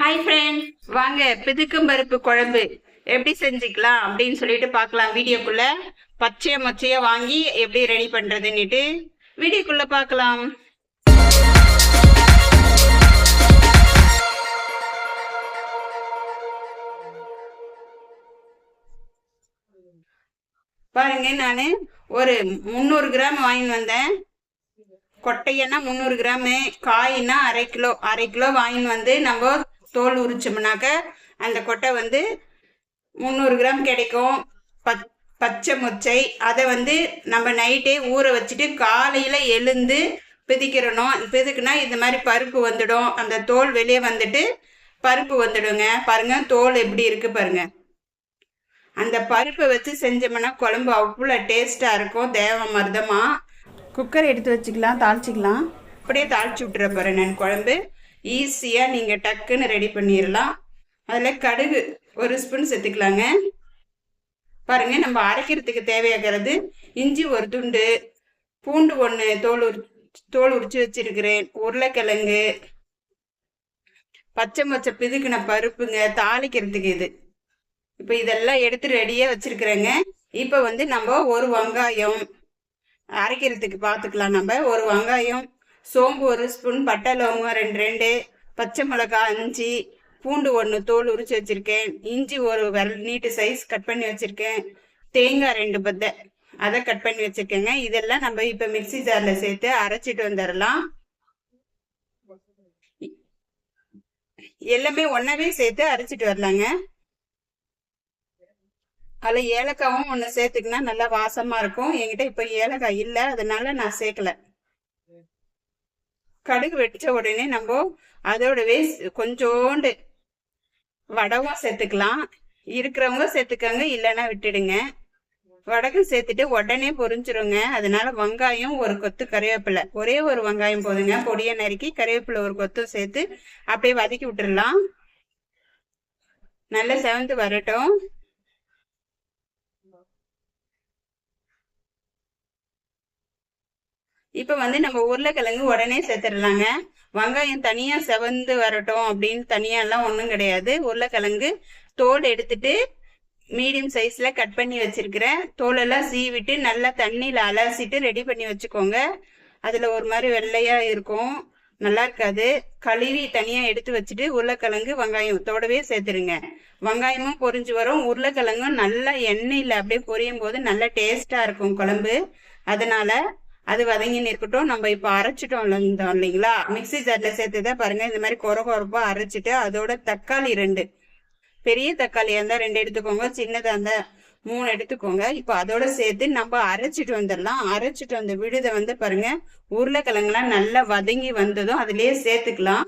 Hi friends வாங்க பிதுக்கும் பருப்பு குழம்பு. எப்படி செஞ்சுக்கலாம் அப்படின்னு சொல்லிட்டு பார்க்கலாம் வீடியோக்குள்ள. பச்சைய மொச்சைய வாங்கி எப்படி ரெடி பண்றதுன்னுட்டு வீடியோக்குள்ள பார்க்கலாம். பாருங்க நான் ஒரு முந்நூறு கிராம் வாங்கின்னு வந்தேன். கொட்டையன்னா முந்நூறு கிராமு காய்னா அரை கிலோ அரை கிலோ வாங்கின்னு வந்து நம்ம தோல் உரிச்சோம்னாக்க அந்த கொட்டை வந்து முந்நூறு கிராம் கிடைக்கும். பத் பச்சை மொச்சை. அதை வந்து நம்ம நைட்டே ஊற வச்சுட்டு காலையில் எழுந்து பிதிக்கிறணும். பிதுக்குனா இந்த மாதிரி பருப்பு வந்துடும். அந்த தோல் வெளியே வந்துட்டு பருப்பு வந்துடுங்க. பாருங்க தோல் எப்படி இருக்கு பாருங்க. அந்த பருப்பை வச்சு செஞ்சோம்னா குழம்பு அவ்வளோ டேஸ்ட்டாக இருக்கும். தேவ மருதமாக குக்கர் எடுத்து வச்சுக்கலாம் தாளிச்சிக்கலாம். அப்படியே தாளிச்சு விட்டுற பாரு நான் குழம்பு. ஈஸியாக நீங்கள் டக்குன்னு ரெடி பண்ணிடலாம் அதில் கடுகு ஒரு ஸ்பூன் சேர்த்துக்கலாங்க. பாருங்கள் நம்ம அரைக்கிறதுக்கு தேவையாகிறது இஞ்சி ஒரு துண்டு பூண்டு ஒன்று தோல் உரி தோல் உரிச்சு வச்சிருக்கிறேன். உருளைக்கிழங்கு பச்சை மொச்சை பிதுக்கின பருப்புங்க தாளிக்கிறதுக்கு இது. இப்போ இதெல்லாம் எடுத்து ரெடியாக வச்சுருக்குறேங்க. இப்போ வந்து நம்ம ஒரு வெங்காயம் அரைக்கிறதுக்கு பார்த்துக்கலாம் நம்ம ஒரு வெங்காயம் சோம்பு ஒரு ஸ்பூன் பட்டை லவங்கம் ரெண்டு ரெண்டு பச்சை மிளகாய் அஞ்சு பூண்டு ஒன்று தோல் உரிச்சு வச்சுருக்கேன். இஞ்சி ஒரு வெல் நீட்டு சைஸ் கட் பண்ணி வச்சுருக்கேன். தேங்காய் ரெண்டு பத்தை அதை கட் பண்ணி வச்சுருக்கேங்க. இதெல்லாம் நம்ம இப்போ மிக்சி ஜாரில் சேர்த்து அரைச்சிட்டு வந்துடலாம். எல்லாமே ஒன்னாவே சேர்த்து அரைச்சிட்டு வரலாங்க. அதில் ஏலக்காவும் ஒன்று சேர்த்துக்கினா நல்லா வாசமாக இருக்கும். என்கிட்ட இப்போ ஏலக்காய் இல்லை அதனால நான் சேர்க்கல. கடுகு வெடிச்ச உடனே நம்ம அதோடவே கொஞ்சோண்டு வடகம் சேர்த்துக்கலாம். இருக்கிறவங்க சேர்த்துக்கங்க இல்லைன்னா விட்டுடுங்க. வடகம் சேர்த்துட்டு உடனே பொறிஞ்சிருங்க அதனால வெங்காயம் ஒரு கொத்து கருவேப்பிலை ஒரே ஒரு வெங்காயம் போதுங்க. பொடியை நறுக்கி கருவேப்பிலை ஒரு கொத்தும் சேர்த்து அப்படியே வதக்கி விட்டுடலாம். நல்லா செவந்து வரட்டும். இப்போ வந்து நம்ம உருளைக்கிழங்கு உடனே சேர்த்துடலாங்க. வெங்காயம் தனியாக செவந்து வரட்டும் அப்படின்னு தனியாலாம் ஒன்றும் கிடையாது. உருளைக்கிழங்கு தோல் எடுத்துட்டு மீடியம் சைஸில் கட் பண்ணி வச்சிருக்கிறேன் தோலெல்லாம் சீவிட்டு நல்லா தண்ணியில் அலசிட்டு ரெடி பண்ணி வச்சுக்கோங்க. அதில் ஒரு மாதிரி வெள்ளையாக இருக்கும். நல்லா இருக்காது. கழுவி தனியாக எடுத்து வச்சுட்டு உருளைக்கிழங்கு வெங்காயத்தோடவே சேர்த்துருங்க வெங்காயமும் பொரிஞ்சு வரும். உருளைக்கிழங்கும் நல்லா எண்ணெயில் அப்படியே பொரியும் போது நல்லா டேஸ்ட்டாக இருக்கும் குழம்பு. அதனால அது வதங்கின்னு இருக்கட்டும். நம்ம இப்போ அரைச்சிட்டோம் இருந்தோம் இல்லைங்களா? மிக்சி ஜாரில் சேர்த்துதான் பாருங்க. இந்த மாதிரி குறை குறைப்பாக அரைச்சிட்டு அதோட தக்காளி ரெண்டு. பெரிய தக்காளியாக இருந்தால் ரெண்டு எடுத்துக்கோங்க. சின்னதாக இருந்தால் மூணு எடுத்துக்கோங்க. இப்போ அதோட சேர்த்து நம்ம அரைச்சிட்டு வந்துடலாம். அரைச்சிட்டு வந்த விடுதை வந்து பாருங்க. உருளைக்கிழங்குலாம் நல்லா வதங்கி வந்ததும் அதுலயே சேர்த்துக்கலாம்.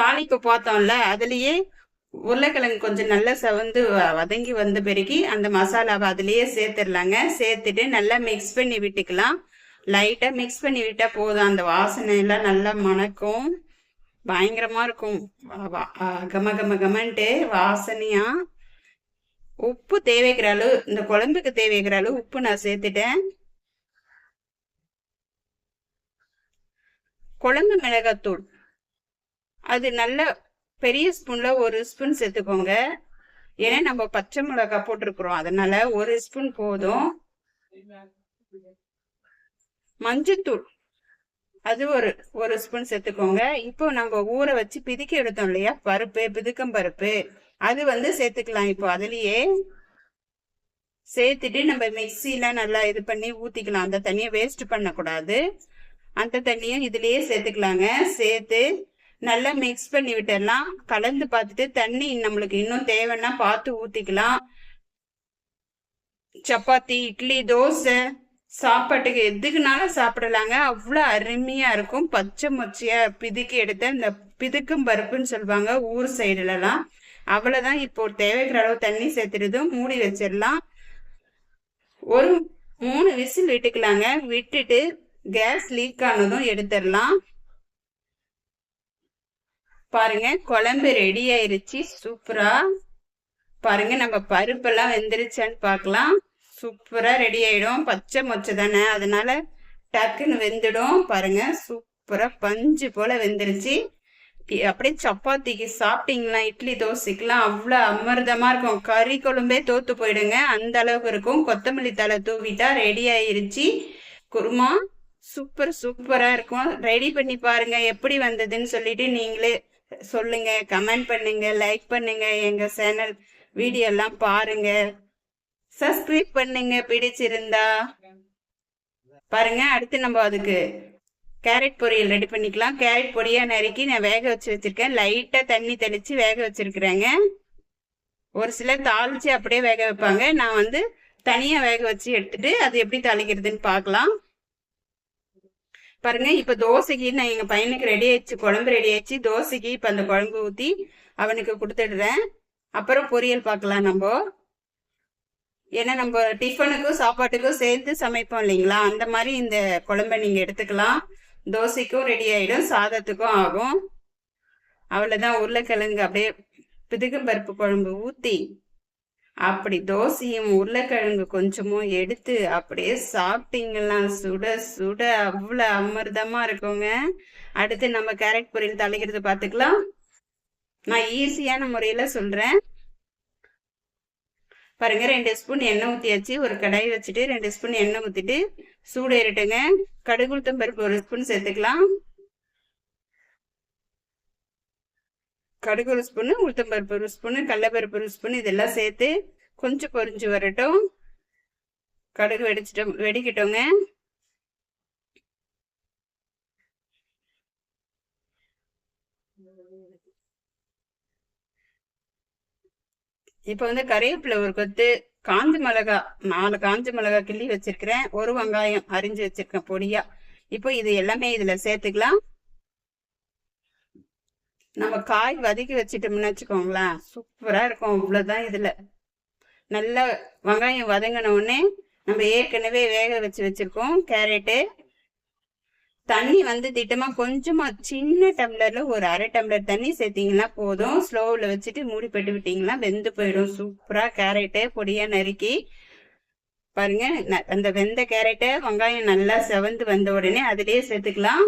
தாளிப்பு பார்த்தோம்ல. அதுலயே உருளைக்கிழங்கு கொஞ்சம் நல்லா செவந்து வதங்கி வந்த பிறகு அந்த மசாலாவை அதுலேயே சேர்த்துடலாங்க. சேர்த்துட்டு நல்லா மிக்ஸ் பண்ணி விட்டுக்கலாம். லைட்டாக மிக்ஸ் பண்ணி விட்டால் போதும். அந்த வாசனை எல்லாம் நல்லா மணக்கும். பயங்கரமாக இருக்கும். கம கம கமன்ட்டு வாசனையாக உப்பு தேவைக்கிற அளவு இந்த குழம்புக்கு தேவைக்கிற அளவு உப்பு நான் சேர்த்துட்டேன். குழம்பு மிளகாத்தூள். அது நல்ல பெரிய ஸ்பூன்ல ஒரு ஸ்பூன் சேர்த்துக்கோங்க. ஏன்னா நம்ம பச்சை மிளகாய் போட்டிருக்கிறோம். அதனால ஒரு ஸ்பூன் போதும். மஞ்சத்தூள். அது ஒரு ஒரு ஸ்பூன் சேர்த்துக்கோங்க. இப்போ நம்ம ஊற வச்சு பிதுக்கி எடுத்தோம் இல்லையா? பருப்பு பிதுக்கம் பருப்பு. அது வந்து சேர்த்துக்கலாம் இப்போ அதுலயே. சேர்த்துட்டு நம்ம மிக்சியில நல்லா இது பண்ணி ஊத்திக்கலாம். அந்த தண்ணியை வேஸ்ட் பண்ணக்கூடாது. அந்த தண்ணியும் இதுலயே சேர்த்துக்கலாங்க. சேர்த்து நல்லா மிக்ஸ் பண்ணி விட்டுடலாம் கலந்து பார்த்துட்டு தண்ணி நம்மளுக்கு இன்னும் தேவைன்னா பார்த்து ஊற்றிக்கலாம் சப்பாத்தி இட்லி தோசை சாப்பாட்டுக்கு எதுக்குனாலும் சாப்பிடலாங்க. அவ்வளோ அருமையாக இருக்கும். பச்சை மொச்சையாக பிதுக்கி எடுத்த இந்த பிதுக்கும் பருப்புன்னு சொல்லுவாங்க ஊர் சைடுலலாம். அவ்வளோதான். இப்போ தேவைக்கிற அளவு தண்ணி சேர்த்துறதும் மூடி வச்சிடலாம். ஒரு மூணு விசில் விட்டுக்கலாங்க விட்டுட்டு கேஸ் லீக் ஆனதும் எடுத்துடலாம். பாருங்க குழம்பு ரெடி ஆயிருச்சு. சூப்பரா. பாருங்க நம்ம பருப்பெல்லாம் வெந்துருச்சான்னு பார்க்கலாம். சூப்பரா ரெடி ஆயிடும். பச்சை மொச்சை தானே. அதனால டக்குன்னு வெந்துடும். பாருங்க சூப்பரா பஞ்சு போல வெந்துருச்சு. அப்படியே சப்பாத்திக்கு சாப்பிட்டீங்களா? இட்லி தோசைக்கெல்லாம் அவ்வளோ அமிர்தமாக இருக்கும். கறி குழம்பே தோத்து போயிடுங்க. அந்த அளவுக்கு இருக்கும். கொத்தமல்லி தலை தூவிட்டா ரெடி ஆயிருச்சு. குருமா சூப்பர் சூப்பராக இருக்கும். ரெடி பண்ணி பாருங்க எப்படி வந்ததுன்னு சொல்லிட்டு நீங்களே சொல்லுங்க கமெண்ட் பண்ணுங்க லைக் பண்ணுங்க எங்க சேனல் வீடியோ எல்லாம் பாருங்க. சப்ஸ்கிரைப் பண்ணுங்க பிடிச்சிருந்தா. பாருங்க அடுத்து நம்ம அதுக்கு கேரட் பொரியல் ரெடி பண்ணிக்கலாம். கேரட் பொடியா நறுக்கி நான் வேக வச்சு வச்சிருக்கேன். லைட்டா தண்ணி தெளிச்சு வேக வச்சிருக்கிறேங்க. ஒரு சிலர் தாளிச்சு அப்படியே வேக வைப்பாங்க. நான் வந்து தனியா வேக வச்சு எடுத்துட்டு அது எப்படி தாளிக்கிறதுன்னு பார்க்கலாம். பாருங்க இப்ப தோசைக்கு நான் எங்க பையனுக்கு ரெடி ஆயிடுச்சு குழம்பு ரெடி ஆயிடுச்சு. தோசைக்கு இப்ப அந்த குழம்பு ஊத்தி அவனுக்கு கொடுத்துடுறேன். அப்புறம் பொரியல் பார்க்கலாம் நம்ம. ஏன்னா நம்ம டிஃபனுக்கும் சாப்பாட்டுக்கும் சேர்த்து சமைப்போம் இல்லைங்களா? அந்த மாதிரி இந்த குழம்ப நீங்க எடுத்துக்கலாம். தோசைக்கும் ரெடி ஆயிடும் சாதத்துக்கும் ஆகும். அவ்வளவுதான். உருளைக்கிழங்கு அப்படியே பிதுகு பருப்பு குழம்பு ஊத்தி அப்படி தோசையும் உருளைக்கிழங்கு கொஞ்சமும் எடுத்து அப்படியே சாப்பிட்டீங்களா சுட சுட அவ்வளோ அமிர்தமா இருக்குங்க. அடுத்து நம்ம கேரட் பொரியல் தலைக்கிறது பார்த்துக்கலாம். நான் ஈஸியான முறையில் சொல்கிறேன் பாருங்க ரெண்டு ஸ்பூன் எண்ணெய் ஊற்றியாச்சு ஒரு கடாய் வச்சுட்டு ரெண்டு ஸ்பூன் எண்ணெய் ஊற்றிட்டு சூடு ஏறிட்டுங்க. கடுகுளுத்தம் பருப்பு ஒரு ஸ்பூன் சேர்த்துக்கலாம். கடுகு ஒரு ஸ்பூனு உளுத்தம் பருப்பு ஒரு ஸ்பூனு கடலப்பருப்பு ஒரு ஸ்பூன் இதெல்லாம் சேர்த்து கொஞ்சம் பொரிஞ்சு வரட்டும். கடுகு வெடிச்சிட்டோம் வெடிக்கட்டோங்க. இப்போ வந்து கறிவேப்பிலை ஒரு கொத்து காஞ்ச மிளகா நாலு காஞ்ச மிளகா கிள்ளி வச்சிருக்கிறேன். ஒரு வெங்காயம் அரிஞ்சு வச்சிருக்கேன் பொடியா. இப்போ இது எல்லாமே இதுல சேர்த்துக்கலாம். நம்ம காய் வதக்கி வச்சிட்டோம்னு வச்சுக்கோங்களேன் சூப்பரா இருக்கும் இவ்வளவுதான் இதுல. நல்லா வெங்காயம் வதங்கின உடனே நம்ம ஏற்கனவே வேக வச்சு வச்சிருக்கோம் கேரட்டு. தண்ணி வந்து திட்டமா கொஞ்சமா சின்ன டம்ளர்ல ஒரு அரை டம்ளர் தண்ணி சேர்த்தீங்கன்னா போதும். ஸ்லோவில் வச்சுட்டு மூடி போட்டு விட்டீங்கன்னா வெந்து போயிடும். சூப்பரா கேரட்டை பொடியா நறுக்கி பாருங்க அந்த வெந்த கேரட்டை வெங்காயம் நல்லா செவந்து வந்த உடனே அதிலேயே சேர்த்துக்கலாம்.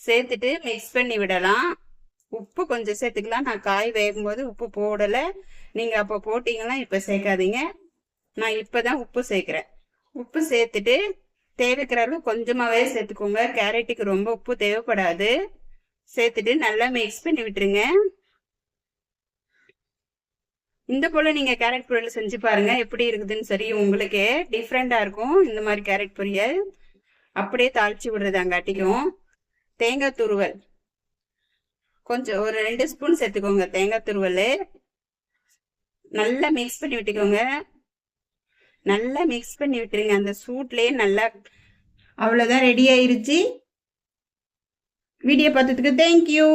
சேர்த்துட்டு மிக்ஸ் பண்ணி விடலாம். உப்பு கொஞ்சம் சேர்த்துக்கலாம். நான் காய் வேகும்போது உப்பு போடலை. நீங்கள் அப்போ போட்டிங்கன்னா இப்போ சேர்க்காதீங்க. நான் இப்போ தான் உப்பு சேர்க்குறேன். உப்பு சேர்த்துட்டு தேவைக்கிற அளவு கொஞ்சமாகவே சேர்த்துக்கோங்க. கேரட்டுக்கு ரொம்ப உப்பு தேவைப்படாது. சேர்த்துட்டு நல்லா மிக்ஸ் பண்ணி விட்டுருங்க. இந்த போல் நீங்கள் கேரட் பொரியல் செஞ்சு பாருங்கள் எப்படி இருக்குதுன்னு சரி உங்களுக்கே டிஃப்ரெண்ட்டாக இருக்கும். இந்த மாதிரி கேரட் பொரியல். அப்படியே தாளிச்சு விடுறதாங்காட்டிக்கும். தேங்காய் துருவல். கொஞ்சம் ஒரு ரெண்டு ஸ்பூன் சேர்த்துக்கோங்க. தேங்காய் துருவல். நல்லா மிக்ஸ் பண்ணி விட்டுக்கோங்க. நல்லா மிக்ஸ் பண்ணி விட்டுருங்க. அந்த சூட்லேயே நல்லா அவ்வளோதான் ரெடி ஆயிருச்சு. வீடியோ பார்த்ததுக்கு தேங்க்யூ